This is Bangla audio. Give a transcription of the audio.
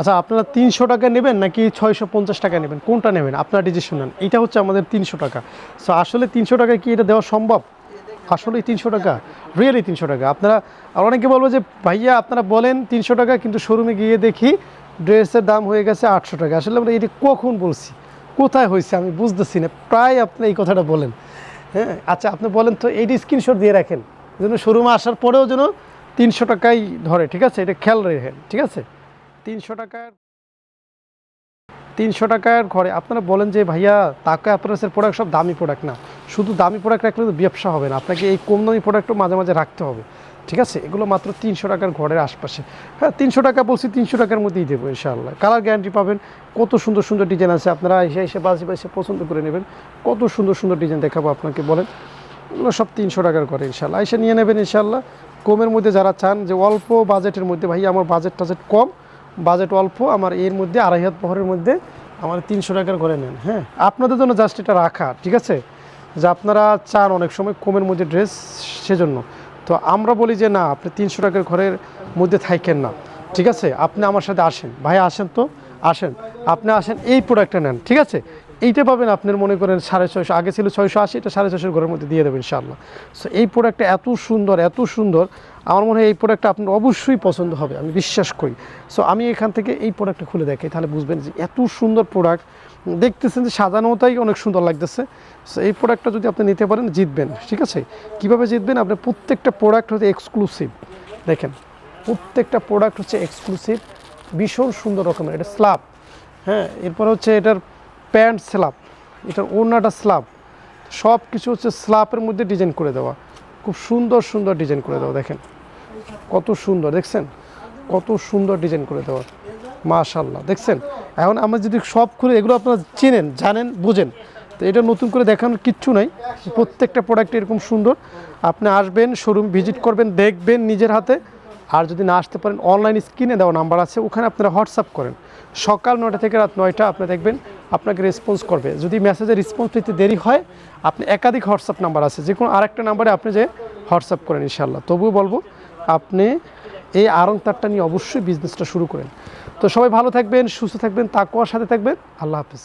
আচ্ছা আপনারা তিনশো টাকা নেবেন নাকি ছয়শো পঞ্চাশ টাকা নেবেন? কোনটা নেবেন? আপনার ডিসিশন নেন। এটা হচ্ছে আমাদের তিনশো টাকা। সো আসলে তিনশো টাকায় কি এটা দেওয়া সম্ভব? আসলেই তিনশো টাকা। রিয়েলি তিনশো টাকা। আপনারা, আর অনেকে বলব যে, ভাইয়া, আপনারা বলেন তিনশো টাকা, কিন্তু শোরুমে গিয়ে দেখি ড্রেসের দাম হয়ে গেছে আটশো টাকা। আসলে আমরা এটা কখন বলছি? কোথায় হয়েছে? আমি বুঝতেছি না। প্রায় আপনি এই কথাটা বলেন। হ্যাঁ? আচ্ছা আপনি বলেন তো, এইটি স্ক্রিনশট দিয়ে রাখেন। যেন শোরুমে আসার পরেও যেন তিনশো টাকাই ধরে, ঠিক আছে? এটা খেয়াল রেখেন, ঠিক আছে? তিনশো টাকার তিনশো টাকার ঘরে। আপনারা বলেন যে, ভাইয়া, তাকে আপনার প্রোডাক্ট সব দামি প্রোডাক্ট না। শুধু দামি প্রোডাক্ট রাখলে তো ব্যবসা হবে না। আপনাকে এই কম দামি প্রোডাক্টও মাঝে মাঝে রাখতে হবে। ঠিক আছে? এগুলো মাত্র তিনশো টাকার ঘরের আশপাশে। হ্যাঁ তিনশো টাকা বলছি, তিনশো টাকার মধ্যেই দেবো ইনশাআল্লাহ। কালার গ্যারান্টি পাবেন। কত সুন্দর সুন্দর ডিজাইন আছে। আপনারা এসে এসে বাসে বাসে পছন্দ করে নেবেন। কত সুন্দর সুন্দর ডিজাইন দেখাবো আপনাকে বলেন। এগুলো সব তিনশো টাকার করে ইনশাল্লাহ এসে নিয়ে নেবেন ইনশাল্লাহ কমের মধ্যে যারা চান যে অল্প বাজেটের মধ্যে ভাই আমার বাজেট টাজেট কম। বাজেট অল্প, আমার এর মধ্যে আড়াই হাত পহরের মধ্যে আমার তিনশো টাকার ঘরে নেন হ্যাঁ। আপনাদের জন্য জাস্ট এটা রাখা, ঠিক আছে? যে আপনারা চান অনেক সময় কমের মধ্যে ড্রেস সেজন্য। তো আমরা বলি যে না, আপনি তিনশো টাকার ঘরের মধ্যে থাকেন না, ঠিক আছে? আপনি আমার সাথে আসেন। ভাই, আসেন তো? আসেন। আপনি আসেন, এই প্রোডাক্টটা নেন, ঠিক আছে? এইটা পাবেন আপনার মনে করেন সাড়ে ছয়শো, আগে ছিল ছয়শো আশি, এটা সাড়ে ছয়শোর ঘরের মধ্যে দিয়ে দেবেন ইনশাআল্লাহ। সো এই প্রোডাক্টটা এত সুন্দর এত সুন্দর, আমার মনে হয় এই প্রোডাক্টটা আপনার অবশ্যই পছন্দ হবে, আমি বিশ্বাস করি। সো আমি এখান থেকে এই প্রোডাক্টটা খুলে দেখাই তাহলে বুঝবেন যে এত সুন্দর প্রোডাক্ট দেখতেছেন যে সাজানোটাই অনেক সুন্দর লাগতেছে। সো এই প্রোডাক্টটা যদি আপনি নিতে পারেন, জিতবেন, ঠিক আছে? কীভাবে জিতবেন? আপনি প্রত্যেকটা প্রোডাক্ট হচ্ছে এক্সক্লুসিভ দেখেন। প্রত্যেকটা প্রোডাক্ট হচ্ছে এক্সক্লুসিভ ভীষণ সুন্দর রকমের, এটা স্ল্যাব হ্যাঁ? এরপর হচ্ছে এটার প্যান্ট স্ল্যাব এটার ওড়নাটা স্ল্যাব, সব কিছু হচ্ছে স্ল্যাবের মধ্যে ডিজাইন করে দেওয়া। খুব সুন্দর সুন্দর ডিজাইন করে দেওয়া, দেখেন। কত সুন্দর, দেখছেন? কত সুন্দর ডিজাইন করে দেওয়া। মাশাল্লাহ দেখছেন? এখন আমরা যদি সব খুলে, এগুলো আপনারা চেনেন, জানেন, বুঝেন। তো এটা নতুন করে দেখানোর কিচ্ছু নাই। প্রত্যেকটা প্রোডাক্ট এরকম সুন্দর। আপনি আসবেন শোরুম ভিজিট করবেন, দেখবেন নিজের হাতে। আর যদি না আসতে পারেন অনলাইন স্ক্রিনে দেওয়া নাম্বার আছে, ওখানে আপনারা হোয়াটসঅ্যাপ করেন। সকাল নয়টা থেকে রাত নয়টা আপনি দেখবেন আপনাকে রেসপন্স করবে। যদি মেসেজের রেসপন্স পেতে দেরি হয়, আপনি একাধিক হোয়াটসঅ্যাপ নাম্বার আছে। যে কোনো আরেকটা নাম্বারে আপনি যে হোয়াটসঅ্যাপ করেন ইনশাল্লাহ তবুও বলব, আপনি এই আরং তারটা নিয়ে অবশ্যই বিজনেসটা শুরু করেন। তো সবাই ভালো থাকবেন, সুস্থ থাকবেন তাকুয়ার সাথে থাকবেন। আল্লাহ হাফিজ।